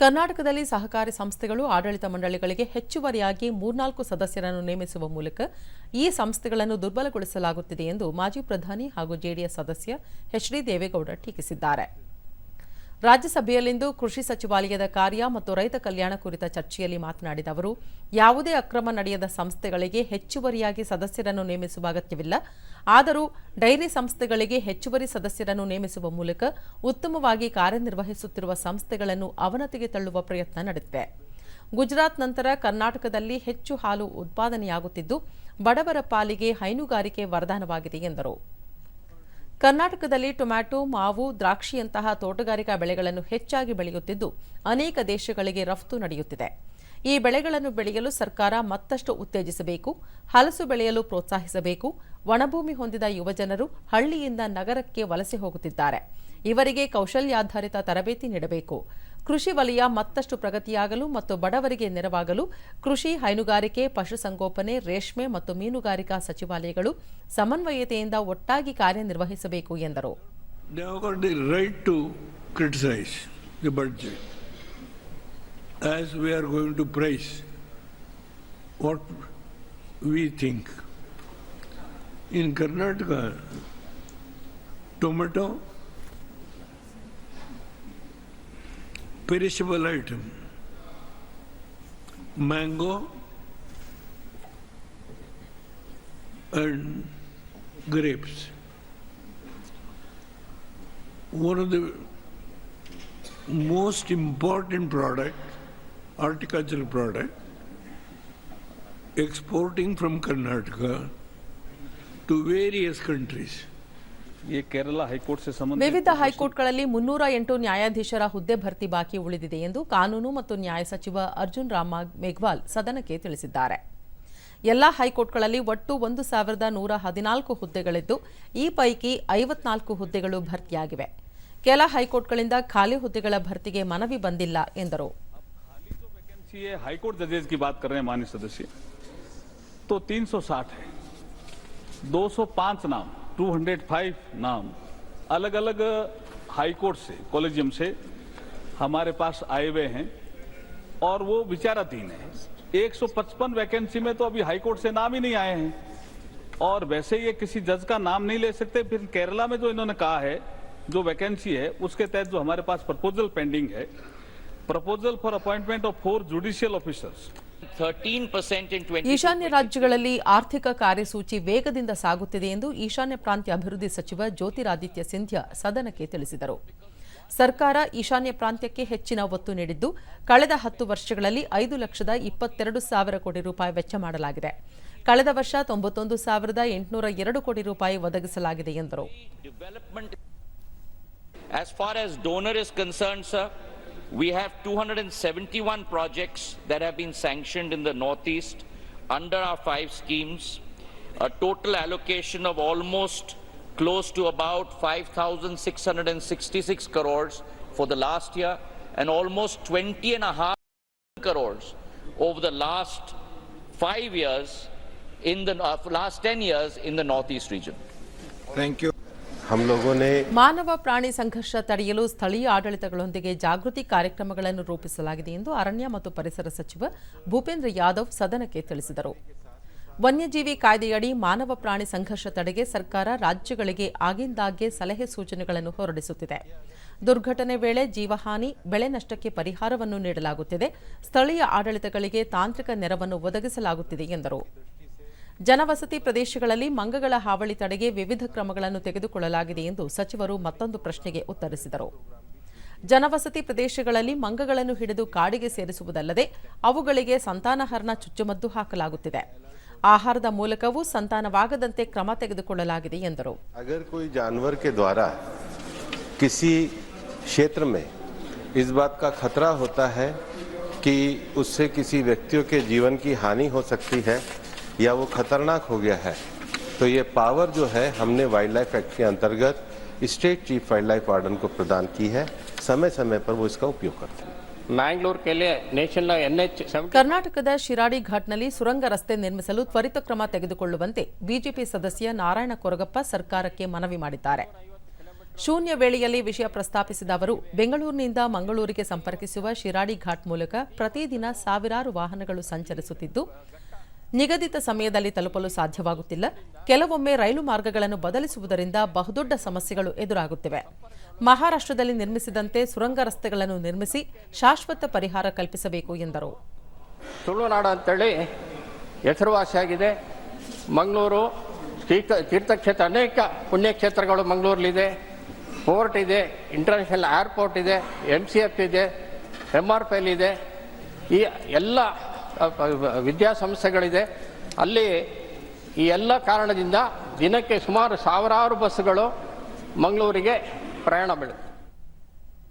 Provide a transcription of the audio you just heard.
ಕರ್ನಾಟಕದಲ್ಲಿ ಸಹಕಾರಿ ಸಂಸ್ಥೆಗಳು, ಆಡಳಿತ ಮಂಡಳಿಗಳಿಗೆ ಹೆಚ್ಚುವರಿಯಾಗಿ ಮೂರ್ನಾಲ್ಕು ಸದಸ್ಯರನ್ನು ನೇಮಿಸುವ ಮೂಲಕ ಈ ಸಂಸ್ಥೆಗಳನ್ನು ದುರ್ಬಲಗೊಳಿಸಲಾಗುತ್ತಿದೆ ಎಂದು ಮಾಜಿ ಪ್ರಧಾನಿ ಹಾಗೂ ಜೆಡಿಎಸ್ ಸದಸ್ಯ ಎಚ್ ಡಿ ದೇವೇಗೌಡ ಟೀಕಿಸಿದ್ದಾರೆ. ರಾಜ್ಯಸಭೆಯಲ್ಲಿಂದು ಕೃಷಿ ಸಚಿವಾಲಯದ ಕಾರ್ಯ ಮತ್ತು ರೈತ ಕಲ್ಯಾಣ ಕುರಿತ ಚರ್ಚೆಯಲ್ಲಿ ಮಾತನಾಡಿದ ಅವರು, ಯಾವುದೇ ಅಕ್ರಮ ನಡೆಯದ ಸಂಸ್ಥೆಗಳಿಗೆ ಹೆಚ್ಚುವರಿಯಾಗಿ ಸದಸ್ಯರನ್ನು ನೇಮಿಸುವ ಅಗತ್ಯವಿಲ್ಲ. ಆದರೂ ಡೈರಿ ಸಂಸ್ಥೆಗಳಿಗೆ ಹೆಚ್ಚುವರಿ ಸದಸ್ಯರನ್ನು ನೇಮಿಸುವ ಮೂಲಕ ಉತ್ತಮವಾಗಿ ಕಾರ್ಯನಿರ್ವಹಿಸುತ್ತಿರುವ ಸಂಸ್ಥೆಗಳನ್ನು ಅವನತಿಗೆ ತಳ್ಳುವ ಪ್ರಯತ್ನ ನಡೆದಿದೆ. ಗುಜರಾತ್ ನಂತರ ಕರ್ನಾಟಕದಲ್ಲಿ ಹೆಚ್ಚು ಹಾಲು ಉತ್ಪಾದನೆಯಾಗುತ್ತಿದ್ದು, ಬಡವರ ಪಾಲಿಗೆ ಹೈನುಗಾರಿಕೆ ವರದಾನವಾಗಿದೆ ಎಂದರು. ಕರ್ನಾಟಕದಲ್ಲಿ ಟೊಮ್ಯಾಟೊ, ಮಾವು, ದ್ರಾಕ್ಷಿಯಂತಹ ತೋಟಗಾರಿಕಾ ಬೆಳೆಗಳನ್ನು ಹೆಚ್ಚಾಗಿ ಬೆಳೆಯುತ್ತಿದ್ದು, ಅನೇಕ ದೇಶಗಳಿಗೆ ರಫ್ತು ನಡೆಯುತ್ತಿದೆ. ಈ ಬೆಳೆಗಳನ್ನು ಬೆಳೆಯಲು ಸರ್ಕಾರ ಮತ್ತಷ್ಟು ಉತ್ತೇಜಿಸಬೇಕು, ಹಲಸು ಬೆಳೆಯಲು ಪ್ರೋತ್ಸಾಹಿಸಬೇಕು, ಒಣಭೂಮಿ ಹೊಂದಿದ ಯುವಜನರು ಹಳ್ಳಿಯಿಂದ ನಗರಕ್ಕೆ ವಲಸೆ ಹೋಗುತ್ತಿದ್ದಾರೆ. ಇವರಿಗೆ ಕೌಶಲ್ಯಾಧಾರಿತ ತರಬೇತಿ ನೀಡಬೇಕು. ಕೃಷಿ ವಲಯ ಮತ್ತಷ್ಟು ಪ್ರಗತಿಯಾಗಲು ಮತ್ತು ಬಡವರಿಗೆ ನೆರವಾಗಲು ಕೃಷಿ ಹೈನುಗಾರಿಕೆ, ಪಶುಸಂಗೋಪನೆ, ರೇಷ್ಮೆ ಮತ್ತು ಮೀನುಗಾರಿಕಾ ಸಚಿವಾಲಯಗಳು ಸಮನ್ವಯತೆಯಿಂದ ಒಟ್ಟಾಗಿ ಕಾರ್ಯನಿರ್ವಹಿಸಬೇಕು ಎಂದರು. In got perishable item, mango, and grapes. one of the most important product, horticultural product, exporting from Karnataka to various countries. ये केरला हाईकोर्ट से संबंधित ವಿವಿಧ ಹೈಕೋರ್ಟ್ಗಳಲ್ಲಿ ಮುನ್ನೂರ ಎಂಟು ನ್ಯಾಯಾಧೀಶರ ಹುದ್ದೆ ಭರ್ತಿ ಬಾಕಿ ಉಳಿದಿದೆ ಎಂದು ಕಾನೂನು ಮತ್ತು ನ್ಯಾಯ ಸಚಿವ ಅರ್ಜುನ್ ರಾಮ್ ಮೇಘ್ವಾಲ್ ಸದನಕ್ಕೆ ತಿಳಿಸಿದ್ದಾರೆ ಎಲ್ಲಾ ಹೈಕೋರ್ಟ್ಗಳಲ್ಲಿ ಒಟ್ಟು ಒಂದು ಸಾವಿರದ ನೂರ ಹದಿನಾಲ್ಕು ಹುದ್ದೆಗಳಿದ್ದು ಈ ಪೈಕಿ ಐವತ್ನಾಲ್ಕು ಹುದ್ದೆಗಳು ಭರ್ತಿಯಾಗಿವೆ ಕೆಲ ಹೈಕೋರ್ಟ್ಗಳಿಂದ ಖಾಲಿ ಹುದ್ದೆಗಳ ಭರ್ತಿಗೆ ಮನವಿ ಬಂದಿಲ್ಲ ಎಂದರು वैकेंसी है हाईकोर्ट जजेस की बात कर रहे हैं माननीय सदस्य तो 360 है 205 नाम 205 नाम अलग अलग हाईकोर्ट से, कॉलेजियम से हमारे पास आए हुए हैं और वो विचाराधीन है 155 वैकेंसी में तो अभी हाईकोर्ट से नाम ही नहीं आए हैं और वैसे ये किसी जज का नाम नहीं ले सकते, फिर केरला में जो इन्होंने कहा है, जो वैकेंसी है, उसके तहत जो हमारे पास प्रपोजल पेंडिंग है, proposal for appointment of four judicial officers 13% in 20. ಈಶಾನ್ಯ ರಾಜ್ಯಗಳಲ್ಲಿ ಆರ್ಥಿಕ ಕಾರ್ಯಸೂಚಿ ವೇಗದಿಂದ ಸಾಗುತ್ತಿದೆ ಎಂದು ಈಶಾನ್ಯ ಪ್ರಾಂತ್ಯ ಅಭಿವೃದ್ಧಿ ಸಚಿವ ಜ್ಯೋತಿರಾದಿತ್ಯ ಸಿಂಧ್ಯಾ ಸದನಕ್ಕೆ ತಿಳಿಸಿದರು. ಸರ್ಕಾರ ಈಶಾನ್ಯ ಪ್ರಾಂತ್ಯಕ್ಕೆ ಹೆಚ್ಚಿನ ಒತ್ತು ನೀಡಿದ್ದು ಕಳೆದ ಹತ್ತು ವರ್ಷಗಳಲ್ಲಿ ಐದು ಲಕ್ಷದ ಇಪ್ಪತ್ತೆರಡು ಸಾವಿರ ಕೋಟಿ ರೂಪಾಯಿ ವೆಚ್ಚ ಮಾಡಲಾಗಿದೆ. ಕಳೆದ ವರ್ಷ ತೊಂಬತ್ತೊಂದು ಸಾವಿರದ ಎಂಟುನೂರ ಎರಡು ಕೋಟಿ ರೂಪಾಯಿ ಒದಗಿಸಲಾಗಿದೆ ಎಂದರು. We have 271 projects that have been sanctioned in the Northeast under our five schemes, a total allocation of almost close to about 5,666 crores for the last year and almost 20 and a half crores over the last five years in the uh, last 10 years in the Northeast region. Thank you. ಮಾನವ ಪ್ರಾಣಿ ಸಂಘರ್ಷ ತಡೆಯಲು ಸ್ಥಳೀಯ ಆಡಳಿತಗಳೊಂದಿಗೆ ಜಾಗೃತಿ ಕಾರ್ಯಕ್ರಮಗಳನ್ನು ರೂಪಿಸಲಾಗಿದೆ ಎಂದು ಅರಣ್ಯ ಮತ್ತು ಪರಿಸರ ಸಚಿವ ಭೂಪೇಂದ್ರ ಯಾದವ್ ಸದನಕ್ಕೆ ತಿಳಿಸಿದರು. ವನ್ಯಜೀವಿ ಕಾಯ್ದೆಯಡಿ ಮಾನವ ಪ್ರಾಣಿ ಸಂಘರ್ಷ ತಡೆಗೆ ಸರ್ಕಾರ ರಾಜ್ಯಗಳಿಗೆ ಆಗಿಂದಾಗ್ಗೆ ಸಲಹೆ ಸೂಚನೆಗಳನ್ನು ಹೊರಡಿಸುತ್ತಿದೆ. ದುರ್ಘಟನೆ ವೇಳೆ ಜೀವಹಾನಿ, ಬೆಳೆ ನಷ್ಟಕ್ಕೆ ಪರಿಹಾರವನ್ನು ನೀಡಲಾಗುತ್ತಿದೆ. ಸ್ಥಳೀಯ ಆಡಳಿತಗಳಿಗೆ ತಾಂತ್ರಿಕ ನೆರವನ್ನು ಒದಗಿಸಲಾಗುತ್ತಿದೆ ಎಂದರು. ಜನವಸತಿ ಪ್ರದೇಶಗಳಲ್ಲಿ ಮಂಗಗಳ ಹಾವಳಿ ತಡೆಗೆ ವಿವಿಧ ಕ್ರಮಗಳನ್ನು ತೆಗೆದುಕೊಳ್ಳಲಾಗಿದೆ ಎಂದು ಸಚಿವರು ಮತ್ತೊಂದು ಪ್ರಶ್ನೆಗೆ ಉತ್ತರಿಸಿದರು ಜನವಸತಿ ಪ್ರದೇಶಗಳಲ್ಲಿ ಮಂಗಗಳನ್ನು ಹಿಡಿದು ಕಾಡಿಗೆ ಸೇರಿಸುವುದಲ್ಲದೆ ಅವುಗಳಿಗೆ ಸಂತಾನಹರಣ ಚುಚ್ಚುಮದ್ದು ಹಾಕಲಾಗುತ್ತಿದೆ ಆಹಾರದ ಮೂಲಕವೂ ಸಂತಾನವಾಗದಂತೆ ಕ್ರಮ ತೆಗೆದುಕೊಳ್ಳಲಾಗಿದೆ ಎಂದರು अगर कोई जानवर के द्वारा किसी क्षेत्र में इस बात का खतरा होता है कि उससे किसी व्यक्तियों के जीवन की हानि हो सकती है या वो खतरनाक हो गया है तो ये पावर जो है हमने वाइल्ड लाइफ एक्ट के अंतर्गत state chief wildlife warden को प्रदान की है समय समय पर वो इसका उपयोग करते हैं Mangalore ಕೆಲೆ national N H seventy ಕರ್ನಾಟಕದ ಶಿರಾಡಿ ಘಾಟ್ನಲ್ಲಿ ಸುರಂಗ ರಸ್ತೆ ನಿರ್ಮಿಸಲು ತ್ವರಿತ ಕ್ರಮ ತೆಗೆದುಕೊಳ್ಳುವಂತೆ ಬಿಜೆಪಿ ಸದಸ್ಯ ನಾರಾಯಣ ಕೊರಗಪ್ಪ ಸರ್ಕಾರಕ್ಕೆ ಮನವಿ ಮಾಡಿದ್ದಾರೆ ಶೂನ್ಯ ವೇಳೆಯಲ್ಲಿ ವಿಷಯ ಪ್ರಸ್ತಾಪಿಸಿದ ಅವರು ಬೆಂಗಳೂರಿನಿಂದ ಮಂಗಳೂರಿಗೆ ಸಂಪರ್ಕಿಸುವ ಶಿರಾಡಿ ಘಾಟ್ ಮೂಲಕ ಪ್ರತಿದಿನ ಸಾವಿರಾರು ವಾಹನಗಳು ಸಂಚರಿಸುತ್ತಿದ್ದು ನಿಗದಿತ ಸಮಯದಲ್ಲಿ ತಲುಪಲು ಸಾಧ್ಯವಾಗುತ್ತಿಲ್ಲ. ಕೆಲವೊಮ್ಮೆ ರೈಲು ಮಾರ್ಗಗಳನ್ನು ಬದಲಿಸುವುದರಿಂದ ಬಹುದೊಡ್ಡ ಸಮಸ್ಯೆಗಳು ಎದುರಾಗುತ್ತಿವೆ. ಮಹಾರಾಷ್ಟ್ರದಲ್ಲಿ ನಿರ್ಮಿಸಿದಂತೆ ಸುರಂಗ ರಸ್ತೆಗಳನ್ನು ನಿರ್ಮಿಸಿ ಶಾಶ್ವತ ಪರಿಹಾರ ಕಲ್ಪಿಸಬೇಕು ಎಂದರು. ತುಳುನಾಡು ಅಂತೇಳಿ ಹೆಸರುವಾಸಿಯಾಗಿದೆ. ಮಂಗಳೂರು ತೀರ್ಥ, ತೀರ್ಥಕ್ಷೇತ್ರ, ಅನೇಕ ಪುಣ್ಯಕ್ಷೇತ್ರಗಳು ಮಂಗಳೂರಲ್ಲಿದೆ. ಪೋರ್ಟ್ ಇದೆ, ಇಂಟರ್ನ್ಯಾಷನಲ್ ಏರ್ಪೋರ್ಟ್ ಇದೆ ಎಂ ಸಿ ಎಫ್ ಇದೆ ಎಂ ಆರ್ ಪಿ ಎಲ್ ಇದೆ. ಈ ಎಲ್ಲ ವಿದ್ಯಾಸಂಸ್ಥೆಗಳಿದೆ. ಅಲ್ಲಿ ಈ ಎಲ್ಲ ಕಾರಣದಿಂದ ದಿನಕ್ಕೆ ಸುಮಾರು ಸಾವಿರಾರು ಬಸ್ಸುಗಳು ಮಂಗಳೂರಿಗೆ ಪ್ರಯಾಣ ಬೀಳುತ್ತೆ